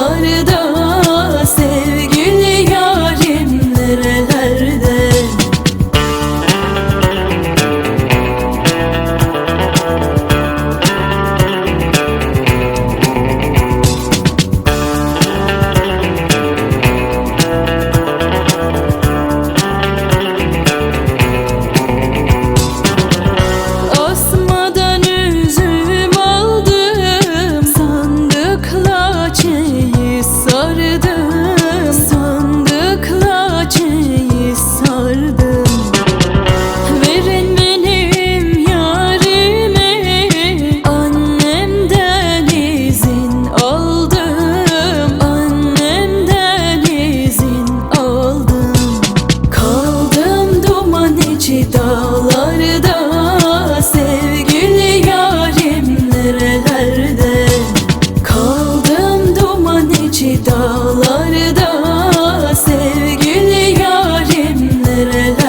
vardım dağlarda Sevgili yarim nerelerde? Kaldım duman içi dağlarda Sevgili yarim nerelerde?